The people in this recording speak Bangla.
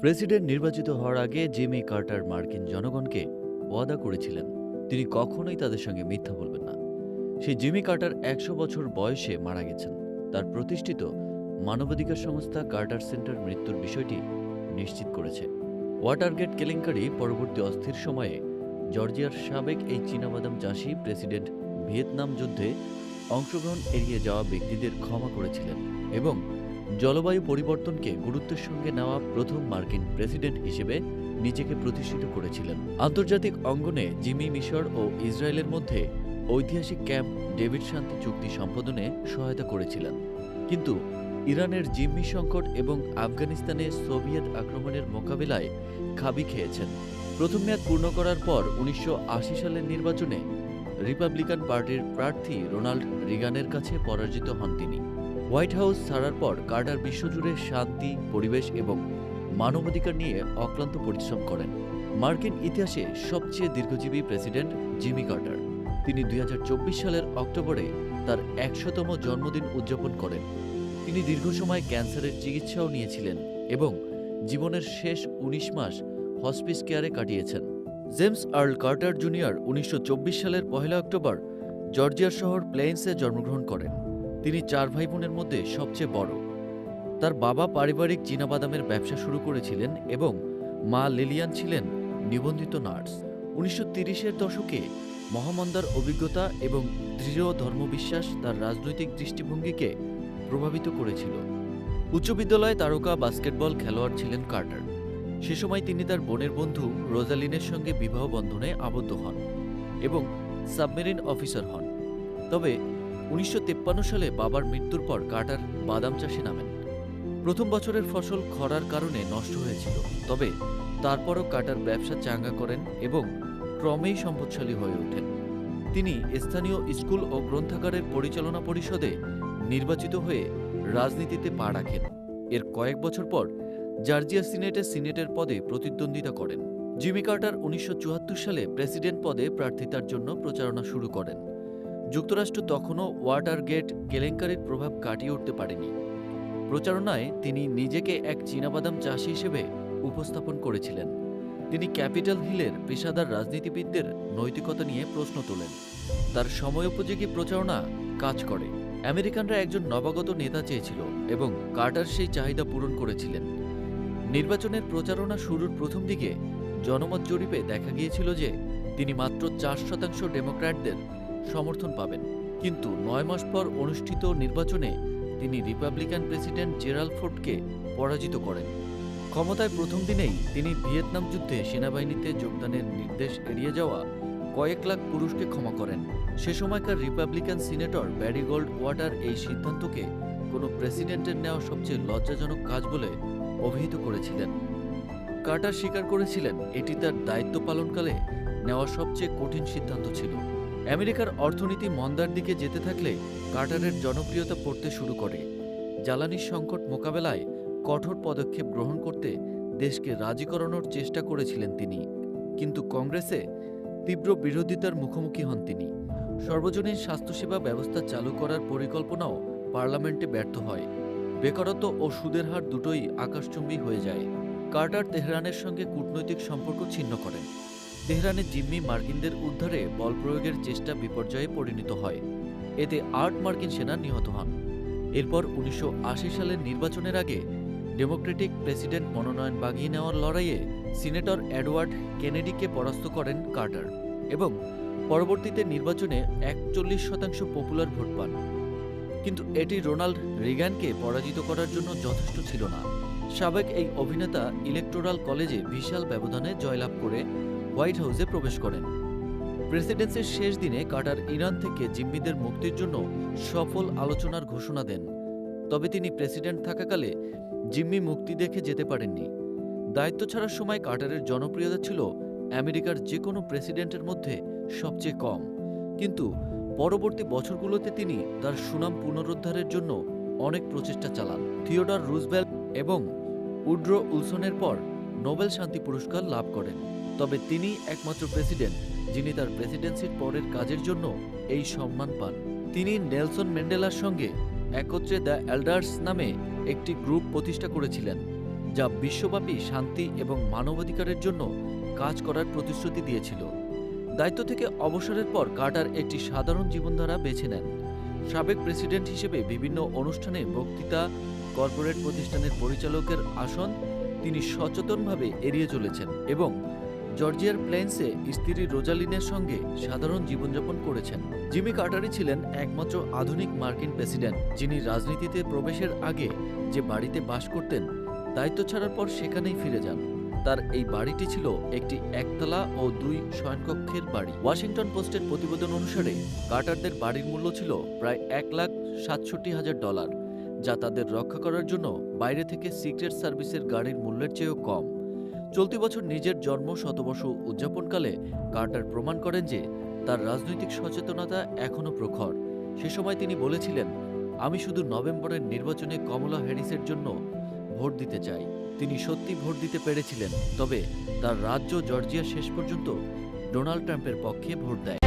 প্রেসিডেন্ট নির্বাচিত হওয়ার আগে জিমি কার্টার মার্কিন জনগণকে ওয়াদা করেছিলেন। তিনি কখনোই তাদের সঙ্গে মিথ্যা বলবেন না। সেই জিমি কার্টার একশো বছর বয়সে মারা গেছেন। তার প্রতিষ্ঠিত মানবাধিকার সংস্থা কার্টার সেন্টার মৃত্যুর বিষয়টি নিশ্চিত করেছে। ওয়াটারগেট কেলেঙ্কারি পরবর্তী অস্থির সময়ে জর্জিয়ার সাবেক এই চীনাবাদাম চাষি প্রেসিডেন্ট ভিয়েতনাম যুদ্ধে অংশগ্রহণ এড়িয়ে যাওয়া ব্যক্তিদের ক্ষমা করেছিলেন এবং জলবায়ু পরিবর্তনকে গুরুত্বের সঙ্গে নেওয়া প্রথম মার্কিন প্রেসিডেন্ট হিসেবে নিজেকে প্রতিষ্ঠিত করেছিলেন। আন্তর্জাতিক অঙ্গনে জিমি মিশর ও ইসরায়েলের মধ্যে ঐতিহাসিক ক্যাম্প ডেভিড শান্তি চুক্তি সম্পাদনে সহায়তা করেছিলেন। কিন্তু ইরানের জিম্মি সংকট এবং আফগানিস্তানে সোভিয়েত আক্রমণের মোকাবিলায় খাবি খেয়েছেন। প্রথম মেয়াদ পূর্ণ করার পর উনিশশো আশি সালের নির্বাচনে রিপাবলিকান পার্টির প্রার্থী রোনাল্ড রিগানের কাছে পরাজিত হন তিনি। হোয়াইট হাউস ছাড়ার পর কার্টার বিশ্বজুড়ে শান্তি, পরিবেশ এবং মানবাধিকার নিয়ে অক্লান্ত পরিশ্রম করেন। মার্কিন ইতিহাসে সবচেয়ে দীর্ঘজীবী প্রেসিডেন্ট জিমি কার্টার। তিনি দুই হাজার চব্বিশ সালের অক্টোবরে তার একশোতম জন্মদিন উদযাপন করেন। তিনি দীর্ঘ সময় ক্যান্সারের চিকিৎসাও নিয়েছিলেন এবং জীবনের শেষ ১৯ মাস হসপিস কেয়ারে কাটিয়েছেন। জেমস আর্ল কার্টার জুনিয়র উনিশশো চব্বিশ সালের পহেলা অক্টোবর জর্জিয়ার শহর প্লেইন্সে জন্মগ্রহণ করেন। তিনি চার ভাই বোনের মধ্যে সবচেয়ে বড়। তার বাবা পারিবারিক চীনাবাদামের ব্যবসা শুরু করেছিলেন এবং মা লিলিয়ান ছিলেন নিবন্ধিত নার্স। উনিশশো তিরিশের দশকে মহামন্দার অভিজ্ঞতা এবং দৃঢ় ধর্মবিশ্বাস তার রাজনৈতিক দৃষ্টিভঙ্গিকে প্রভাবিত করেছিল। উচ্চ বিদ্যালয়ে তারকা, বাস্কেটবল খেলোয়াড় ছিলেন কার্টার। সে সময় তিনি তার বোনের বন্ধু রোজালিনের সঙ্গে বিবাহ বন্ধনে আবদ্ধ হন এবং সাবমেরিন অফিসার হন। তবে উনিশশো সালে বাবার মৃত্যুর পর কার্টার বাদাম চাষে নামেন। প্রথম বছরের ফসল খরার কারণে নষ্ট হয়েছিল, তবে তারপরও কার্টার ব্যবসা চাঙ্গা করেন এবং ক্রমেই সম্পদশালী হয়ে ওঠেন। তিনি স্থানীয় স্কুল ও গ্রন্থাগারের পরিচালনা পরিষদে নির্বাচিত হয়ে রাজনীতিতে পা রাখেন। এর কয়েক বছর পর জর্জিয়া সিনেটে সিনেটের পদে প্রতিদ্বন্দ্বিতা করেন। জিমি কার্টার উনিশশো সালে প্রেসিডেন্ট পদে প্রার্থিতার জন্য প্রচারণা শুরু করেন। যুক্তরাষ্ট্র তখনও ওয়াটার গেট কেলেঙ্কারির প্রভাব কাটিয়ে উঠতে পারেনি। প্রচারণায় তিনি নিজেকে এক চীনাবাদাম চাষি হিসেবে উপস্থাপন করেছিলেন। তিনি ক্যাপিটাল হিলের পেশাদার রাজনীতিবিদদের নৈতিকতা নিয়ে প্রশ্ন তোলেন। তার সময়োপযোগী প্রচারণা কাজ করে। আমেরিকানরা একজন নবাগত নেতা চেয়েছিল এবং কার্টার সেই চাহিদা পূরণ করেছিলেন। নির্বাচনের প্রচারণা শুরুর প্রথম দিকে জনমত জরিপে দেখা গিয়েছিল যে তিনি মাত্র চার শতাংশ ডেমোক্র্যাটদের সমর্থন পাবেন। কিন্তু নয় মাস পর অনুষ্ঠিত নির্বাচনে তিনি রিপাবলিকান প্রেসিডেন্ট জেরাল ফোর্ডকে পরাজিত করেন। ক্ষমতায় প্রথম দিনেই তিনি ভিয়েতনাম যুদ্ধে সেনাবাহিনীতে যোগদানের নির্দেশ এড়িয়ে যাওয়া কয়েক লাখ পুরুষকে ক্ষমা করেন। সে সময়কার রিপাবলিকান সিনেটর ব্যারিগোল্ড ওয়াটার এই সিদ্ধান্তকে কোনো প্রেসিডেন্টের নেওয়া সবচেয়ে লজ্জাজনক কাজ বলে অভিহিত করেছিলেন। কার্টার স্বীকার করেছিলেন, এটি তার দায়িত্ব পালনকালে নেওয়া সবচেয়ে কঠিন সিদ্ধান্ত ছিল। আমেরিকার অর্থনীতি মন্দার দিকে যেতে থাকলে কার্টারের জনপ্রিয়তা পড়তে শুরু করে। জ্বালানির সংকট মোকাবেলায় কঠোর পদক্ষেপ গ্রহণ করতে দেশকে রাজি করানোর চেষ্টা করেছিলেন তিনি। কিন্তু কংগ্রেসে তীব্র বিরোধিতার মুখোমুখি হন তিনি। সর্বজনীন স্বাস্থ্যসেবা ব্যবস্থা চালু করার পরিকল্পনাও পার্লামেন্টে ব্যর্থ হয়। বেকারত্ব ও সুদের হার দুটোই আকাশচুম্বী হয়ে যায়। কার্টার তেহরানের সঙ্গে কূটনৈতিক সম্পর্ক ছিন্ন করেন। তেহরানে জিম্মি মার্কিনদের উদ্ধারে বল প্রয়োগের চেষ্টা বিপর্যয়ে পরিণত হয়। এতে আট মার্কিন সেনা নিহত হন। এরপর উনিশশো আশি সালের নির্বাচনের আগে ডেমোক্রেটিক প্রেসিডেন্ট মনোনয়ন বাগিয়ে নেওয়ার লড়াইয়ে সিনেটর এডওয়ার্ড কেনেডিকে পরাস্ত করেন কার্টার এবং পরবর্তীতে নির্বাচনে একচল্লিশ শতাংশ পপুলার ভোট পান। কিন্তু এটি রোনাল্ড রিগানকে পরাজিত করার জন্য যথেষ্ট ছিল না। সাবেক এই অভিনেতা ইলেকটোরাল কলেজে বিশাল ব্যবধানে জয়লাভ করে হোয়াইট হাউসে প্রবেশ করেন। প্রেসিডেন্সির শেষ দিনে কাটার ইরান থেকে জিম্মিদের মুক্তির জন্য সফল আলোচনার ঘোষণা দেন। তবে তিনি প্রেসিডেন্ট থাকাকালে জিম্মি মুক্তি দেখে যেতে পারেননি। দায়িত্ব ছাড়ার সময় কাটারের জনপ্রিয়তা ছিল আমেরিকার যে কোনো প্রেসিডেন্টের মধ্যে সবচেয়ে কম। কিন্তু পরবর্তী বছরগুলোতে তিনি তার সুনাম পুনরুদ্ধারের জন্য অনেক প্রচেষ্টা চালান। থিওডর রুজবেল এবং উড্রো উলসনের পর নোবেল শান্তি পুরস্কার লাভ করেন। তবে তিনি একমাত্র প্রেসিডেন্ট, যিনি তার প্রেসিডেন্সির পরের কাজের জন্য এই সম্মান পান। তিনি নেলসন ম্যান্ডেলার সঙ্গে একত্রে দ্য এল্ডার্স নামে একটি গ্রুপ প্রতিষ্ঠা করেছিলেন, যা বিশ্বব্যাপী শান্তি এবং মানবাধিকারের জন্য কাজ করার প্রতিশ্রুতি দিয়েছিল। দায়িত্ব থেকে অবসরের পর কার্টার একটি সাধারণ জীবনধারা বেছে নেন। সাবেক প্রেসিডেন্ট হিসেবে বিভিন্ন অনুষ্ঠানে বক্তৃতা, কর্পোরেট প্রতিষ্ঠানের পরিচালকের আসন তিনি সচেতনভাবে এড়িয়ে চলেছেন এবং জর্জিয়ার প্লেন্সে স্ত্রী রোজালিনের সঙ্গে সাধারণ জীবনযাপন করেছেন। জিমি কার্টারই ছিলেন একমাত্র আধুনিক মার্কিন প্রেসিডেন্ট, যিনি রাজনীতিতে প্রবেশের আগে যে বাড়িতে বাস করতেন, দায়িত্ব ছাড়ার পর সেখানেই ফিরে যান। তার এই বাড়িটি ছিল একটি একতলা ও দুই শয়নকক্ষের বাড়ি। ওয়াশিংটন পোস্টের প্রতিবেদন অনুসারে, কার্টারদের বাড়ির মূল্য ছিল প্রায় এক লাখ সাতষট্টি হাজার ডলার, যা তাদের রক্ষা করার জন্য বাইরে থেকে সিক্রেট সার্ভিসের গাড়ির মূল্যের চেয়েও কম। চলতি বছর নিজের জন্ম শতবর্ষ উদযাপনকালে কার্টার প্রমাণ করেন যে তার রাজনৈতিক সচেতনতা এখনও প্রখর। সে সময় তিনি বলেছিলেন, আমি শুধু নভেম্বরের নির্বাচনে কমলা হ্যারিসের জন্য ভোট দিতে চাই। তিনি সত্যি ভোট দিতে পেরেছিলেন, তবে তার রাজ্য জর্জিয়া শেষ পর্যন্ত ডোনাল্ড ট্রাম্পের পক্ষে ভোট দেয়।